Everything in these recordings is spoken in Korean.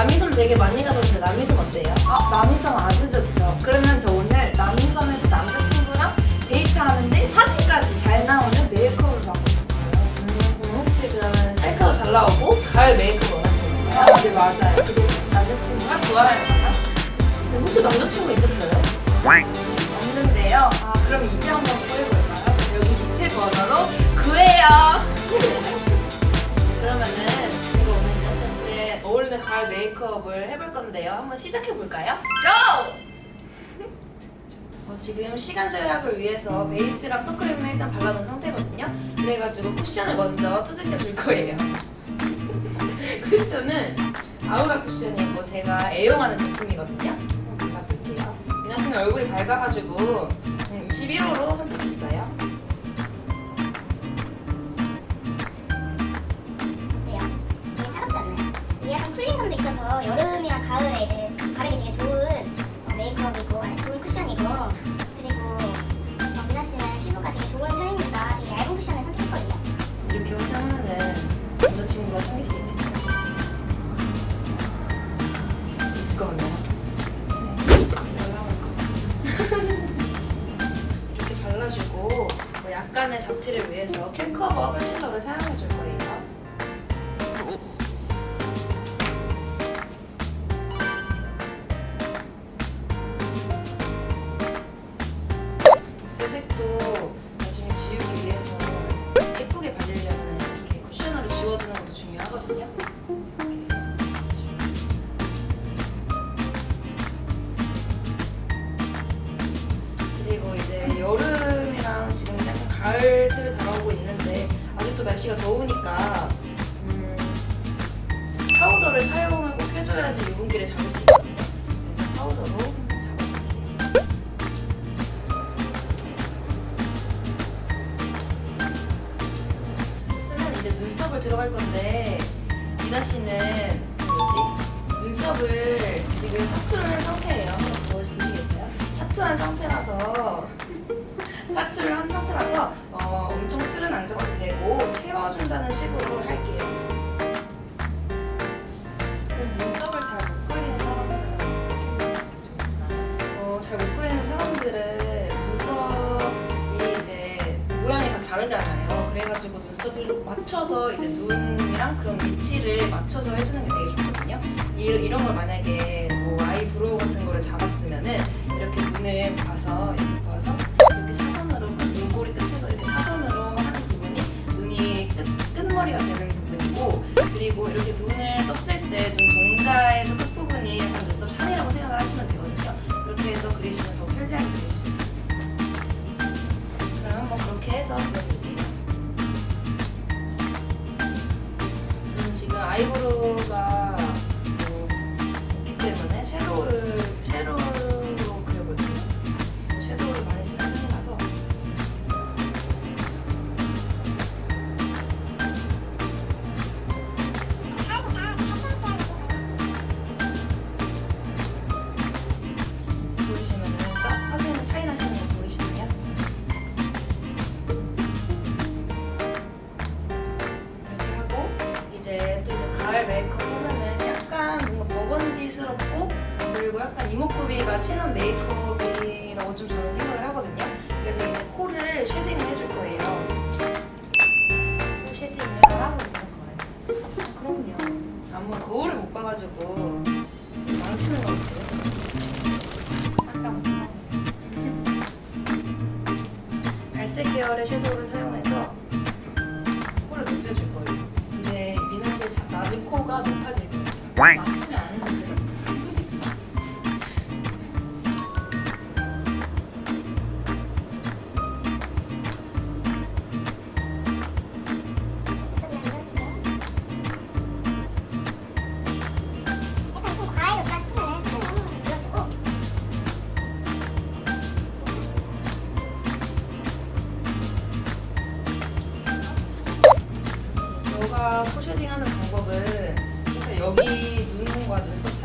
남이섬 되게 많이 가던데 남이섬 어때요? 아 남이섬 아주 좋죠. 그러면 저 오늘 남이섬에서 남자친구랑 데이트하는데 사진까지 잘 나오는 메이크업을 받고 싶어요. 음, 혹시 그러면 셀카도 잘 나오고 가을 메이크업 원하시는 건가요? 아, 네 맞아요. 그리고 남자친구가 좋아할 만한 혹시 남자친구 있었어요? 없는데요. 아 그럼 이제 한번 구해볼까요? 여기 밑에 번호로 구해요. 그러면은 어울리는 가을 메이크업을 해볼 건데요. 한번 시작해 볼까요? 고! 어, 지금 시간 절약을 위해서 베이스랑 선크림을 일단 발라놓은 상태거든요. 그래가지고 쿠션을 먼저 두들겨 줄 거예요. 쿠션은 아우라 쿠션이고 제가 애용하는 제품이거든요. 발라볼게요. 미나 씨는 얼굴이 밝아가지고 음, 11호로 선택했어요. 있어서 여름이랑 가을에 이제 바르기 되게 좋은 어, 메이크업이고 아니, 좋은 쿠션이고 그리고 어, 미나 씨는 피부가 되게 좋은 편이니까 되게 얇은 쿠션을 선택했거든요. 이렇게 화장하면은 남자친구가 생길 수 있겠죠? 있을 것 같나요? 네. 이렇게 발라주고 뭐 약간의 잡티를 위해서 킬커버 컨실러를 사용해 줄 거예요. 들어갈 건데 미나 씨는 뭐지? 눈썹을 지금 타투를 한 상태예요. 한번 보시겠어요? 타투한 상태라서 타투를 한 상태라서 어, 엄청 틀은 안 잡아도 되고 채워준다는 식으로 할게요. 그럼 눈썹을 잘 못 그리는 사람들은 어떻게 하는 게 좋을까요? 어, 잘 못 그리는 사람들은 눈썹이 이제 모양이 다 다르잖아요. 눈썹을 맞춰서 이제 눈이랑 그런 위치를 맞춰서 해주는 게 되게 좋거든요. 이, 이런 걸 만약에 뭐 아이브로우 같은 거를 잡았으면은 이렇게 눈을 봐서 이렇게 봐서 이렇게 사선으로 끝, 눈꼬리 끝에서 이렇게 사선으로 하는 부분이 눈이 끝, 끝머리가 되는 부분이고 그리고 이렇게 눈을 떴을 때 눈 동자에서 끝부분이 약간 눈썹 산이라고 생각을 하시면 되거든요. 그렇게 해서 그리시면 더 편리하게 그리실 수 있습니 저 이목구비가 진한 메이크업이라고 좀 저는 생각을 하거든요. 그래서 이제 코를 쉐딩을 해줄 거예요. 코 쉐딩을 하고 있는 거예요. 아, 그럼요. 아무 거울을 못 봐가지고 망치는 것 같아요. 아까 갈색 계열의 섀도우를 사용해서 코를 높여줄 거예요. 이제 미나 씨의 자- 낮은 코가 높아질 거예요. 맞지는 포쉐딩 하는 방법은 여기 눈과 눈썹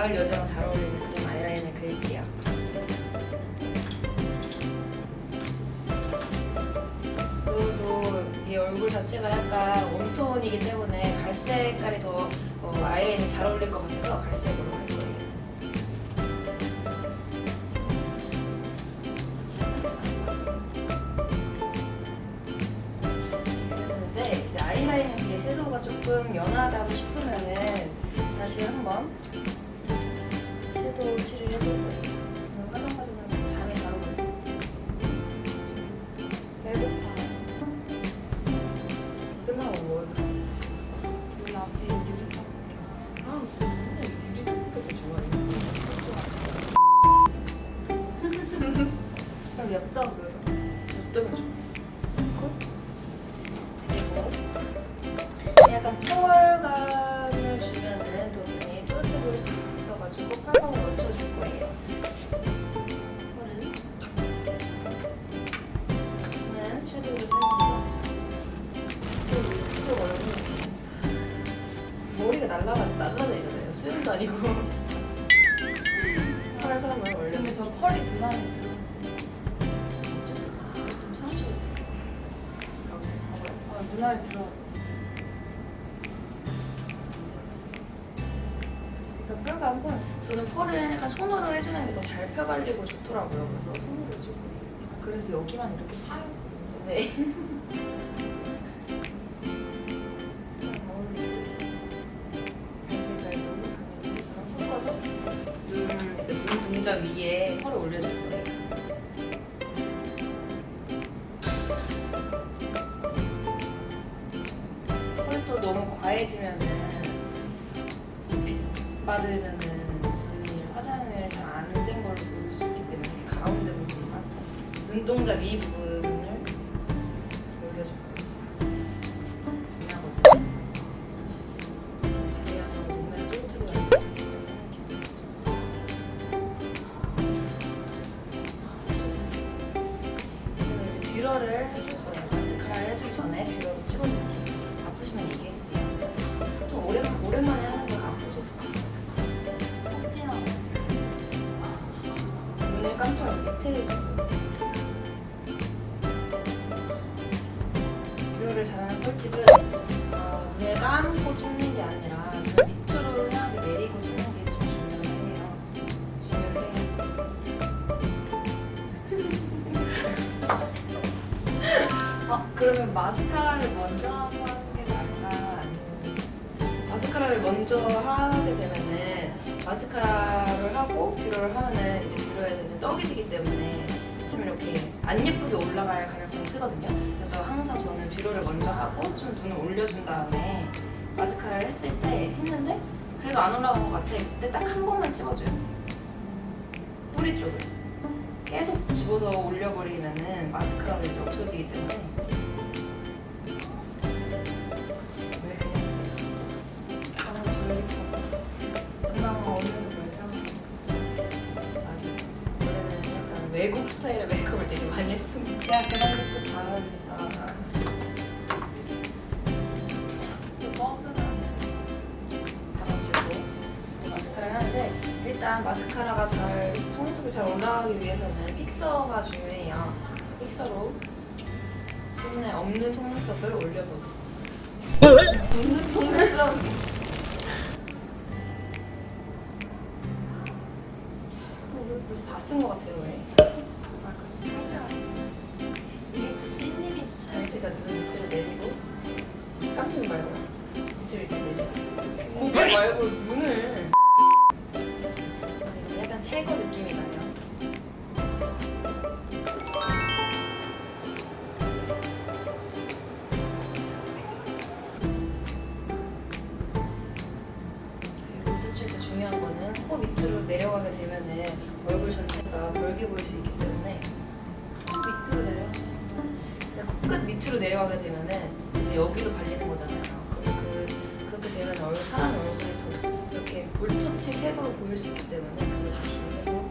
가을 여자랑 잘 어울리는 그런 아이라인을 그릴게요. 그리고 이 얼굴 자체가 약간 웜톤이기 때문에 갈색깔이 더 어, 아이라인이 잘 어울릴 것 같아서 갈색으로 할 거예요. 근데 이제 아이라인에 비해 섀도우가 조금 연하다고 싶으면은 다시 한번 Thank you. 발리고 좋더라고요. 그래서 손으로 해주고 그래서 여기만 이렇게 파요. 네. 눈동자 위 부분 안 예쁘게 올라갈 가능성이 크거든요. 그래서 항상 저는 뷰러를 먼저 하고 좀 눈을 올려준 다음에 마스카라를 했을 때 했는데 그래도 안 올라간 것 같아. 그때 딱 한 번만 찍어줘요. 뿌리 쪽을 계속 집어서 올려버리면은 마스카라가 이제 없어지기 때문에 야, 그런 것도 잘 어울리죠. 또 뻐근하네. 받아주고 마스카라를 하는데 일단 마스카라가 잘 속눈썹이 잘 올라가기 위해서는 픽서가 중요해요. 픽서로 최근에 없는 속눈썹을 올려보겠습니다. 없는 속눈썹. 어, 벌써 다 쓴 것 같아요, 왜? 제가 눈 밑으로 내리고 깜짝 말고 밑으로 이렇게 내리고 고개 말고 눈을. 약간 새거 느 내려가게 되면은 이제 여기도 발리는 거잖아요. 그럼 그 그렇게 되면 얼굴 사람 얼굴이 더 이렇게 볼터치 색으로 보일 수 있기 때문에 그걸 좀 주의해서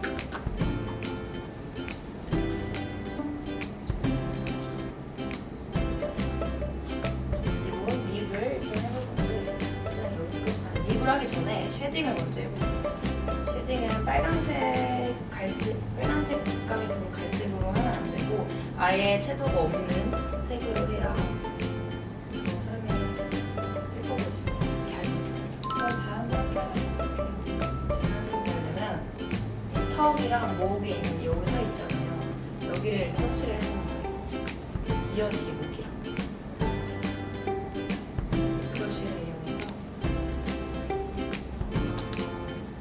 그리고 립을 좀 해볼 건데 일단 여기서 끝이 아니라 립을 하기 전에 쉐딩을 먼저 해볼게요. 쉐딩은 빨간색, 갈색, 빨간색 물감이 도는 갈색으로 하면 안 되고 아예 채도가 없는 이 턱이랑 목에 있는 여기 사이 있잖아요. 여기를 터치를 거예요. 이어지게 목이랑. 브러쉬를 이용해서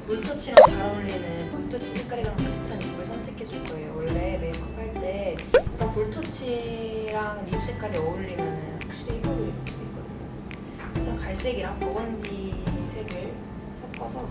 물터치랑 잘 어울리는 물터치 색깔이랑 비슷한 립을 선택해 줄 거예요. 원래 메이크업 할때 약간 볼터치랑 립 색깔이 어울리면 확실히 이쁘게 입을 수 있거든요. 일단 갈색이랑 버건디 색을 섞어서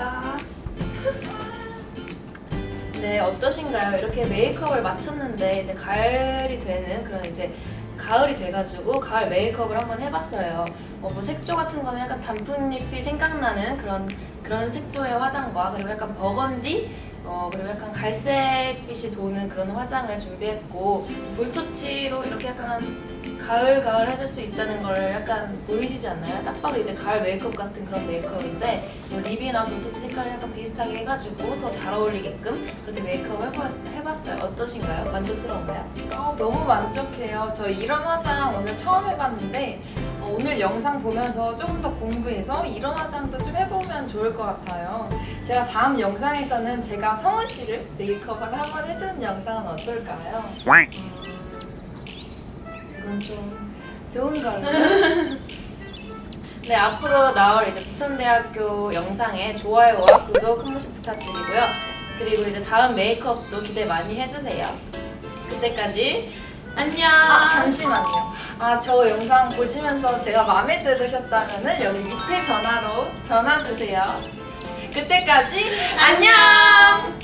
완성입니다. 네, 어떠신가요? 이렇게 메이크업을 마쳤는데 이제 가을이 되는 그런 이제 가을이 돼가지고 가을 메이크업을 한번 해봤어요. 어, 뭐 색조 같은 거는 약간 단풍잎이 생각나는 그런 그런 색조의 화장과 그리고 약간 버건디 어, 그리고 약간 갈색빛이 도는 그런 화장을 준비했고 볼터치로 이렇게 약간 가을 가을 해줄 수 있다는 걸 약간 보이시지 않나요? 딱 봐도 이제 가을 메이크업 같은 그런 메이크업인데 뭐 립이나 볼터치 색깔을 약간 비슷하게 해가지고 더 잘 어울리게끔 그렇게 메이크업 해봤- 해봤어요. 어떠신가요? 만족스러운가요? 어, 너무 만족해요. 저 이런 화장 오늘 처음 해봤는데 어, 오늘 영상 보면서 조금 더 공부해서 이런 화장도 좀 해보면 좋을 것 같아요. 제가 다음 영상에서는 제가 성은 씨를 메이크업을 한번 해주는 영상은 어떨까요? 좀 좋은 걸로. 네, 앞으로 나올 이제 부천대학교 영상에 좋아요와 구독 한 번씩 부탁드리고요. 그리고 이제 다음 메이크업도 기대 많이 해주세요. 그때까지 안녕. 아 잠시만요. 아 저 영상 보시면서 제가 마음에 들으셨다면은 여기 밑에 전화로 전화 주세요. 그때까지 안녕.